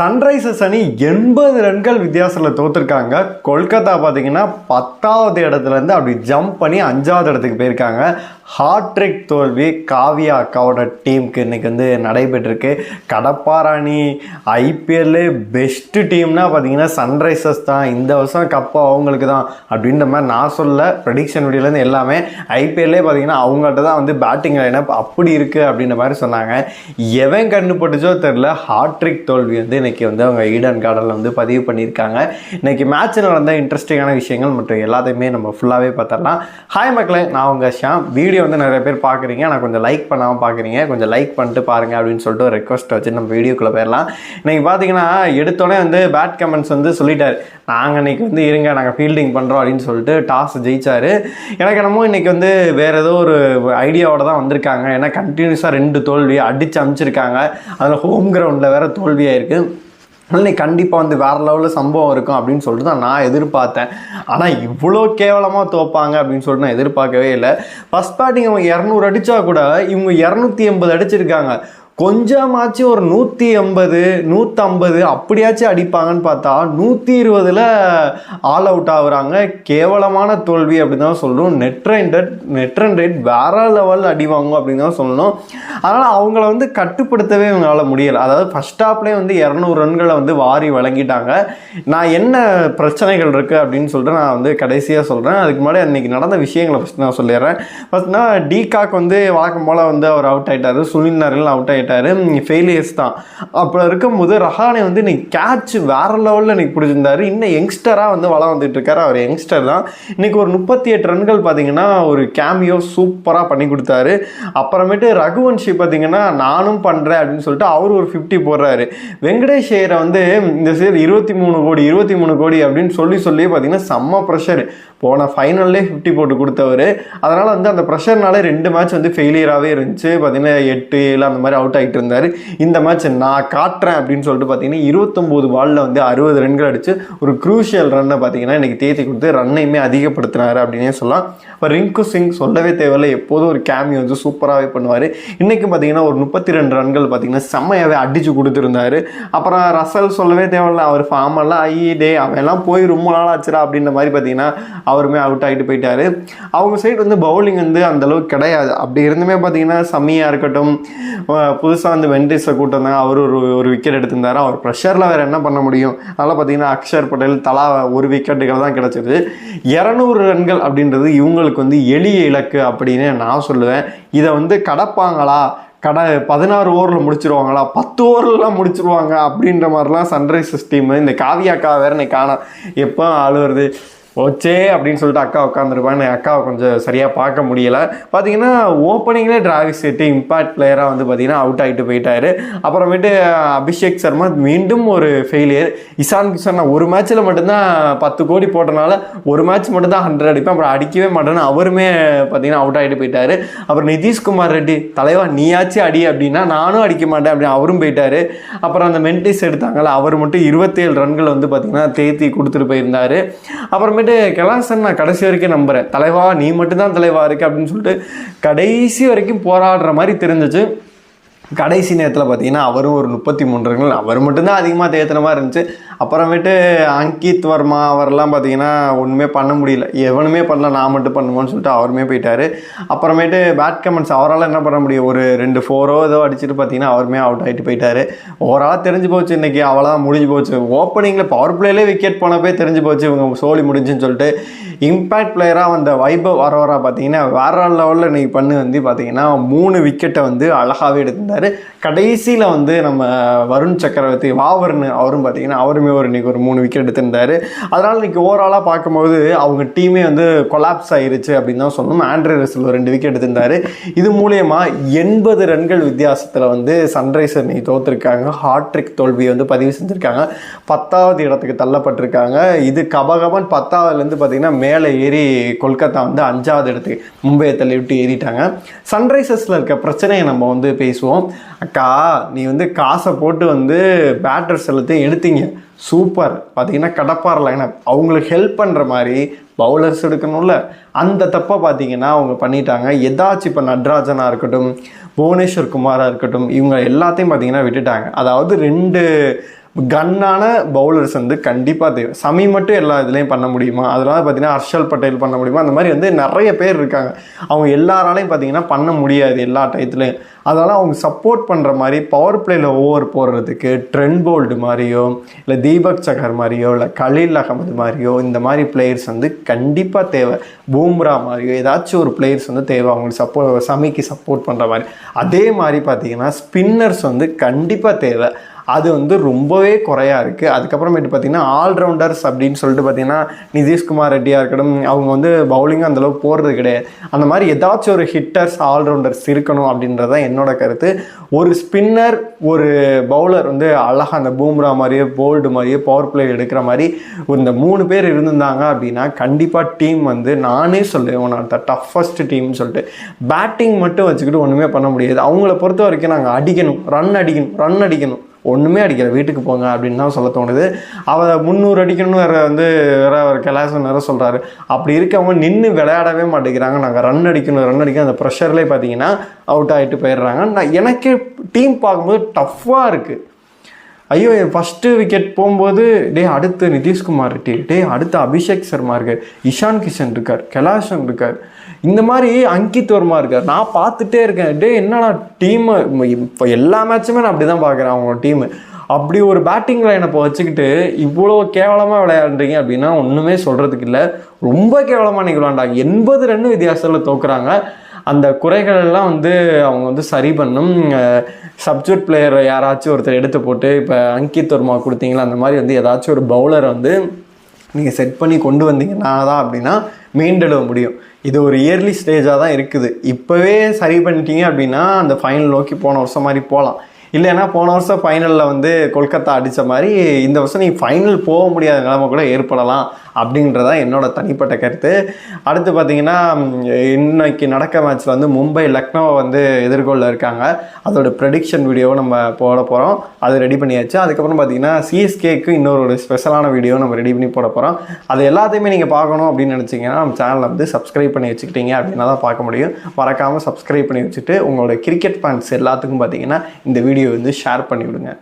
Sunrisers அணி எண்பது ரன்கள் வித்தியாசத்தில் தோத்துருக்காங்க. கொல்கத்தா பார்த்தீங்கன்னா பத்தாவது இடத்துலேருந்து அப்படி ஜம்ப் பண்ணி அஞ்சாவது இடத்துக்கு போயிருக்காங்க. ஹாட்ரிக் தோல்வி காவியா அக்காவோட டீமுக்கு இன்னைக்கு வந்து நடைபெற்றிருக்கு. கடப்பாராணி ஐபிஎல்லே பெஸ்ட்டு டீம்னா பார்த்தீங்கன்னா சன்ரைசர்ஸ் தான். இந்த வருஷம் கப்பு அவங்களுக்கு தான் அப்படின்ற மாதிரி நான் சொல்ல ப்ரடிக்ஷன் வீடியோலேருந்து எல்லாமே ஐபிஎல்லே பார்த்தீங்கன்னா அவங்கள்ட்ட தான் வந்து பேட்டிங் லைனப் அப்படி இருக்குது அப்படின்ற மாதிரி சொன்னாங்க. எவன் கண்டுபட்டுச்சோ தெரில ஹாட்ரிக் தோல்வி வந்து இன்னைக்கு வந்து அவங்க ஈடன் கார்டனில் வந்து பதிவு பண்ணியிருக்காங்க. இன்னைக்கு மேட்ச் நடந்த இன்ட்ரெஸ்டிங்கான விஷயங்கள் மற்றும் எல்லாத்தையுமே நம்ம ஃபுல்லாகவே பார்த்துடலாம். ஹாய் மக்களே நான் உங்கள் ஷாம் வீடியோ வந்து நிறைய பேர் பார்க்குறீங்க. நான் கொஞ்சம் லைக் பண்ணாமல் பார்க்குறீங்க. கொஞ்சம் லைக் பண்ணிட்டு பாருங்கள் அப்படின்னு சொல்லிட்டு ஒரு ரெக்வஸ்ட் வச்சு நம்ம வீடியோக்குள்ளே போயிடலாம். இன்னைக்கு பார்த்தீங்கன்னா எடுத்தோடனே வந்து பேட் கமெண்ட்ஸ் வந்து சொல்லிட்டார். நாங்கள் இன்றைக்கி வந்து இருங்க நாங்கள் ஃபீல்டிங் பண்ணுறோம் அப்படின்னு சொல்லிட்டு டாஸ் ஜெயிச்சார். எனக்கு என்னமோ இன்றைக்கி வந்து வேறு ஏதோ ஒரு ஐடியாவோட தான் வந்திருக்காங்க. ஏன்னா கண்டினியூஸாக ரெண்டு தோல்வி அடித்து அமைச்சிருக்காங்க. அதில் ஹோம் கிரவுண்டில் வேறு தோல்வியாக இருக்குது இன்னைக்கு கண்டிப்பாக வந்து வேறு லெவலில் சம்பவம் இருக்கும் அப்படின்னு சொல்லிட்டு தான் நான் எதிர்பார்த்தேன். ஆனால் இவ்வளோ கேவலமாக தோப்பாங்க அப்படின்னு சொல்லிட்டு நான் எதிர்பார்க்கவே இல்லை. ஃபஸ்ட் பேட்டிங் அவங்க இரநூறு அடித்தா கூட இவங்க இரநூத்தி எண்பது அடிச்சிருக்காங்க. கொஞ்சமாச்சும் ஒரு நூற்றி எண்பது நூற்றம்பது அப்படியாச்சும் அடிப்பாங்கன்னு பார்த்தா நூற்றி இருபதில் ஆல் அவுட் ஆகுறாங்க. கேவலமான தோல்வி அப்படின்னு தான் சொல்லணும். Net run rate net run rate வேற லெவலில் அடி வாங்கும் அப்படின்னு தான் சொல்லணும். அதனால் அவங்கள வந்து கட்டுப்படுத்தவே இவங்களால முடியலை. அதாவது ஃபஸ்ட் ஹாப்லேயே வந்து இரநூறு ரன்களை வந்து வாரி வழங்கிட்டாங்க. நான் என்ன பிரச்சனைகள் இருக்குது அப்படின்னு சொல்லிட்டு நான் வந்து கடைசியாக சொல்கிறேன் அதுக்கு முன்னாடி அன்றைக்கி நடந்த விஷயங்களை ஃபஸ்ட் நான் சொல்லிடுறேன். ஃபஸ்ட்னா டிகாக் வந்து வழக்கம் போல் வந்து அவர் அவுட் ஆகிட்டார் சுனில் நரில் அவுட் ஆகிட்டாரு ஃபெயிலியர்ஸ் தான். அப்போ இருக்கும்போது ரஹானே வந்து இன்னைக்கு கேட்ச் வேற லெவலில் இன்னைக்கு பிடிச்சிருந்தாரு. இன்னும் யங்ஸ்டராக வந்து வளம் வந்துட்டு இருக்காரு. அவர் யங்ஸ்டர் தான். இன்னைக்கு ஒரு முப்பத்தி எட்டு ரன்கள் பார்த்தீங்கன்னா ஒரு கேமியோ சூப்பராக பண்ணி கொடுத்தாரு. அப்புறமேட்டு ரகுவன்ஷி பார்த்தீங்கன்னா நானும் பண்ணுறேன் அப்படின்னு சொல்லிட்டு அவர் ஒரு ஃபிஃப்டி போடுறாரு. வெங்கடேஷ் ஐயரை வந்து இந்த சைடு இருபத்தி மூணு கோடி இருபத்தி மூணு கோடி அப்படின்னு சொல்லி சொல்லி பார்த்தீங்கன்னா செம்ம ப்ரெஷர் போன ஃபைனல்லே ஃபிஃப்டி போட்டு கொடுத்தவர். அதனால் வந்து அந்த ப்ரெஷர்னால ரெண்டு மேட்ச் வந்து ஃபெயிலியராகவே இருந்துச்சு. பார்த்தீங்கன்னா எட்டு ஏழு அந்த மாதிரி அவுட் அவுட் ஆகிட்டு இருந்தார். இந்த மேட்ச் நான் காட்டுறேன் அப்படின்னு சொல்லிட்டு பார்த்தீங்கன்னா இருபத்தொம்போது பாலில் வந்து அறுபது ரன்கள் அடித்து ஒரு க்ரூஷியல் ரன்னை பார்த்தீங்கன்னா இன்றைக்கி தேத்தி கொடுத்து ரன்னையுமே அதிகப்படுத்தினார் அப்படின்னே சொல்லலாம். இப்போ ரிங்கு சிங் சொல்லவே தேவையில்லை. எப்போதும் ஒரு கேமி வந்து சூப்பராகவே பண்ணுவார். இன்றைக்கி பார்த்தீங்கன்னா ஒரு முப்பத்தி ரெண்டு ரன்கள் பார்த்தீங்கன்னா செம்மையாகவே அடித்து கொடுத்துருந்தாரு. அப்புறம் ரசல் சொல்லவே தேவையில்லை. அவர் ஃபார்மெல்லாம் ஐ டே போய் ரொம்ப நாள் ஆச்சுடா அப்படின்ற மாதிரி பார்த்தீங்கன்னா அவருமே அவுட் ஆகிட்டு போயிட்டார். அவங்க சைடு வந்து பவுலிங் வந்து அந்த அளவுக்கு கிடையாது. அப்படி இருந்துமே பார்த்தீங்கன்னா சம்மியாக இருக்கட்டும் புதுசாக வந்து வெண்டிஸை கூட்டிருந்தாங்க. அவர் ஒரு ஒரு விக்கெட் எடுத்திருந்தார். அவர் ப்ரெஷரில் வேறு என்ன பண்ண முடியும்? அதனால் பார்த்தீங்கன்னா அக்ஷர் பட்டேல் தலா ஒரு விக்கெட்டுகள் தான் கிடச்சிது. இரநூறு ரன்கள் அப்படின்றது இவங்களுக்கு வந்து எளிய இலக்கு அப்படின்னு நான் சொல்லுவேன். இதை வந்து கடப்பாங்களா? கடை பதினாறு ஓவரில் முடிச்சிருவாங்களா? பத்து ஓவர்லாம் முடிச்சிருவாங்க அப்படின்ற மாதிரிலாம் சன்ரைசர்ஸ் டீம் இந்த காவியாக்கா வேறு நீ காணோம் எப்போ அழுவுறது ஓச்சே அப்படின்னு சொல்லிட்டு அக்கா உட்காந்துருப்பாங்க அக்காவை கொஞ்சம் சரியாக பார்க்க முடியலை. பார்த்தீங்கன்னா ஓப்பனிங்லேயே டிராவிஸ் செட்டு இம்பாக்ட் பிளேயராக வந்து பார்த்தீங்கன்னா அவுட் ஆகிட்டு போயிட்டாரு. அப்புறமேட்டு அபிஷேக் சர்மா மீண்டும் ஒரு ஃபெயிலியர் இசான் கிஷன் நான் ஒரு மேட்ச்சில் மட்டும்தான் பத்து கோடி போட்டனால ஒரு மேட்ச் மட்டும்தான் ஹண்ட்ரட் அடிப்பேன். அப்புறம் அடிக்கவே மாட்டேன்னு அவருமே பார்த்தீங்கன்னா அவுட் ஆகிட்டு போயிட்டாரு. அப்புறம் நிதிஷ்குமார் ரெட்டி தலைவா நீயாச்சும் அடி அப்படின்னா நானும் அடிக்க மாட்டேன் அப்படின்னு அவரும் போயிட்டாரு. அப்புறம் அந்த மென்டிஸ் எடுத்தாங்கல்ல அவர் மட்டும் இருபத்தேழு ரன்கள் வந்து பார்த்தீங்கன்னா தேத்தி கொடுத்துட்டு போயிருந்தாரு. அப்புறமேட்டு கலாசன் நான் கடைசி வரைக்கும் நம்புகிறேன் தலைவா நீ மட்டும்தான் தலைவா இருக்கு அப்படின்னு சொல்லிட்டு கடைசி வரைக்கும் போராடுற மாதிரி தெரிஞ்சிச்சு. கடைசி நேரத்தில் பார்த்தீங்கன்னா அவரும் ஒரு முப்பத்தி மூன்று ரன்கள் அவர் மட்டும்தான் அதிகமாக தேத்துன மாதிரி இருந்துச்சு. அப்புறமேட்டு அங்கித் வர்மா அவரெல்லாம் பார்த்தீங்கன்னா ஒன்றுமே பண்ண முடியல. எவனுமே பண்ணல நான் மட்டும் பண்ணுவோன்னு சொல்லிட்டு அவருமே போயிட்டார். அப்புறமேட்டு பேட் கமெண்ட்ஸ் அவரால் என்ன பண்ண முடியும்? ஒரு ரெண்டு ஃபோரோ ஏதோ அடிச்சுட்டு பார்த்தீங்கன்னா அவருமே அவுட் ஆகிட்டு போயிட்டாரு. ஓவராலாக தெரிஞ்சு போச்சு இன்னைக்கு அவ்வளோதான் முடிஞ்சு போச்சு. ஓப்பனிங்கில் பவர் பிளேலே விக்கெட் போனப்பே தெரிஞ்சு போச்சு இவங்க சோழி முடிஞ்சுன்னு சொல்லிட்டு. இம்பேக்ட் பிளேயராக வந்த வைபவ் வர பார்த்தீங்கன்னா வேற லெவலில் இன்னைக்கு பண்ணு வந்து பார்த்தீங்கன்னா மூணு விக்கெட்டை வந்து அழகாகவே எடுத்திருந்தார். கடைசியில் வந்து நம்ம வருண் சக்கரவர்த்தி வாவர்னு அவரும் பார்த்தீங்கன்னா அவருமே ஒரு இன்றைக்கி ஒரு மூணு விக்கெட் எடுத்திருந்தார். அதனால் இன்றைக்கி ஓவராலாக பார்க்கும்போது அவங்க டீமே வந்து கொலாப்ஸ் ஆயிருச்சு அப்படின்னு தான் சொல்லணும். ஆண்ட்ரே ஒரு ரெண்டு விக்கெட் எடுத்திருந்தார். இது மூலயமா எண்பது ரன்கள் வித்தியாசத்தில் வந்து சன்ரைசர் இன்னைக்கு தோத்துருக்காங்க. ஹாட்ரிக் தோல்வியை வந்து பதிவு செஞ்சுருக்காங்க. பத்தாவது இடத்துக்கு தள்ளப்பட்டிருக்காங்க. இது கபகபன் பத்தாவதுலேருந்து பார்த்தீங்கன்னா மேலே ஏறி கொல்கத்தா வந்து அஞ்சாவது இடத்துக்கு மும்பையை தள்ளி விட்டு ஏறிட்டாங்க. சன்ரைசர்ஸில் இருக்க பிரச்சனையை நம்ம வந்து பேசுவோம். அக்கா நீ வந்து காசை போட்டு வந்து பேட்டர்ஸ் எல்லாத்தையும் எடுத்தீங்க. சூப்பர். பார்த்தீங்கன்னா கடப்பார் லைனப் அவங்களுக்கு ஹெல்ப் பண்ணுற மாதிரி பவுலர்ஸ் எடுக்கணும்ல. அந்த தப்பை பார்த்தீங்கன்னா அவங்க பண்ணிட்டாங்க. ஏதாச்சும் இப்போ நட்ராஜனாக இருக்கட்டும் புவனேஸ்வர் குமாராக இருக்கட்டும் இவங்க எல்லாத்தையும் பார்த்தீங்கன்னா விட்டுட்டாங்க. அதாவது ரெண்டு கன்னான பவுலர்ஸ் வந்து கண்டிப்பாக தேவை சமி மட்டும் எல்லா இதுலேயும் பண்ண முடியுமா? அதனால பார்த்தீங்கன்னா ஹர்ஷல் பட்டேல் பண்ண முடியுமா? அந்த மாதிரி வந்து நிறைய பேர் இருக்காங்க. அவங்க எல்லாராலையும் பார்த்தீங்கன்னா பண்ண முடியாது எல்லா டயத்துலையும் அதனால் அவங்க சப்போர்ட் பண்ணுற மாதிரி பவர் பிளேயில் ஓவர் போடுறதுக்கு ட்ரெண்ட் போல்டு மாதிரியோ இல்லை தீபக் சகர் மாதிரியோ இல்லை கலீல் அகமது மாதிரியோ இந்த மாதிரி பிளேயர்ஸ் வந்து கண்டிப்பாக தேவை. பூம்ரா மாதிரியோ ஏதாச்சும் ஒரு பிளேயர்ஸ் வந்து தேவை. அவங்களுக்கு சப்போ சமிக்கு சப்போர்ட் பண்ணுற மாதிரி. அதே மாதிரி பார்த்தீங்கன்னா ஸ்பின்னர்ஸ் வந்து கண்டிப்பாக தேவை. அது வந்து ரொம்பவே குறையா இருக்குது அதுக்கப்புறமேட்டு பார்த்தீங்கன்னா ஆல்ரவுண்டர்ஸ் அப்படின்னு சொல்லிட்டு பார்த்தீங்கன்னா நிதிஷ்குமார் ரெட்டியாக இருக்கட்டும் அவங்க வந்து பவுலிங் அந்தளவுக்கு போடுறது கிடையாது. அந்த மாதிரி ஏதாச்சும் ஒரு ஹிட்டர்ஸ் ஆல்ரவுண்டர்ஸ் இருக்கணும் அப்படின்றது தான் என்னோட கருத்து. ஒரு ஸ்பின்னர் ஒரு பவுலர் வந்து அழகாக அந்த பூம்ரா மாதிரியே போல்டு மாதிரியே பவர் பிளே எடுக்கிற மாதிரி இந்த மூணு பேர் இருந்திருந்தாங்க அப்படின்னா கண்டிப்பாக டீம் வந்து நானே சொல்லுவேன் ஒன் த டஃபஸ்ட் டீம்னு சொல்லிட்டு. பேட்டிங் மட்டும் வச்சுக்கிட்டு ஒன்றுமே பண்ண முடியாது. அவங்கள பொறுத்த வரைக்கும் நாங்கள் அடிக்கணும் ரன் அடிக்கணும் ரன் அடிக்கணும். ஒன்றுமே அடிக்கல வீட்டுக்கு போங்க அப்படின்னு தான் சொல்ல தோணுது. அவர் முந்நூறு அடிக்கணும்னு வேறு வந்து வேற ஒரு கலாசன் வேறு சொல்கிறாரு அப்படி இருக்கவங்க நின்று விளையாடவே மாட்டேங்கிறாங்க. நாங்கள் ரன் அடிக்கணும் ரன் அடிக்கணும். அந்த ப்ரெஷர்லேயே பார்த்தீங்கன்னா அவுட் ஆகிட்டு போயிடுறாங்க. நான் எனக்கு டீம் பார்க்கும்போது டஃப்பாக இருக்குது ஐயோ ஃபஸ்ட்டு விக்கெட் போகும்போது டே அடுத்து நிதிஷ்குமார் இருக்கு டே அடுத்து அபிஷேக் சர்மா இருக்கார் இஷான் கிஷன் இருக்கார் கெலாஷன் இருக்கார். இந்த மாதிரி அங்கித் வர்மா இருக்கார். நான் பார்த்துட்டே இருக்கேன். டே என்னடா டீமு இப்போ எல்லா மேட்சுமே நான் அப்படி தான் பார்க்குறேன் அவங்க டீமு அப்படி ஒரு பேட்டிங் லைனப்போ வச்சுக்கிட்டு இவ்வளோ கேவலமாக விளையாடுறீங்க அப்படின்னா ஒன்றுமே சொல்கிறதுக்கு இல்லை. ரொம்ப கேவலமாக நீங்கள் விளாண்டாங்க எண்பது ரன் வித்தியாசத்தில் தோக்குறாங்க. அந்த குறைகள் எல்லாம் வந்து அவங்க வந்து சரி பண்ணும். சப்ஜெக்ட் பிளேயர் யாராச்சும் ஒருத்தர் எடுத்து போட்டு இப்போ அங்கித் வர்மா கொடுத்தீங்களா? அந்த மாதிரி வந்து ஏதாச்சும் ஒரு பவுலரை வந்து நீங்கள் செட் பண்ணி கொண்டு வந்தீங்கன்னா தான் அப்படின்னா மீண்டெழுவ முடியும். இது ஒரு இயர்லி ஸ்டேஜாக தான் இருக்குது. இப்போவே சரி பண்ணிட்டீங்க அப்படின்னா அந்த ஃபைனல் நோக்கி போன வருஷம் மாதிரி போகலாம் இல்லைன்னா போன வருஷம் ஃபைனலில் வந்து கொல்கத்தா அடித்த மாதிரி இந்த வருஷம் நீங்கள் ஃபைனல் போக முடியாத நிலைமை கூட ஏற்படலாம் அப்படின்றதான் என்னோட தனிப்பட்ட கருத்து. அடுத்து பார்த்தீங்கன்னா இன்னைக்கு நடக்க மேட்ச்சில் வந்து மும்பை லக்னோவை வந்து எதிர்கொள்ள இருக்காங்க. அதோட ப்ரெடிக்ஷன் வீடியோவை நம்ம போட போகிறோம் அது ரெடி பண்ணியாச்சு. அதுக்கப்புறம் பார்த்தீங்கன்னா சிஎஸ்கேக்கு இன்னொரு ஒரு ஸ்பெஷலான வீடியோ நம்ம ரெடி பண்ணி போட போகிறோம் அது எல்லாத்தையுமே நீங்கள் பார்க்கணும் அப்படின்னு நினச்சிங்கன்னா நம்ம சேனலை வந்து சப்ஸ்கிரைப் பண்ணி வச்சுக்கிட்டீங்க அப்படின்னா தான் பார்க்க முடியும். மறக்காமல் சப்ஸ்கிரைப் பண்ணி வச்சுட்டு உங்களோட கிரிக்கெட் ஃபேன்ஸ் எல்லாத்துக்கும் பார்த்தீங்கன்னா இந்த வீடியோ வந்து ஷேர் பண்ணிவிடுங்க.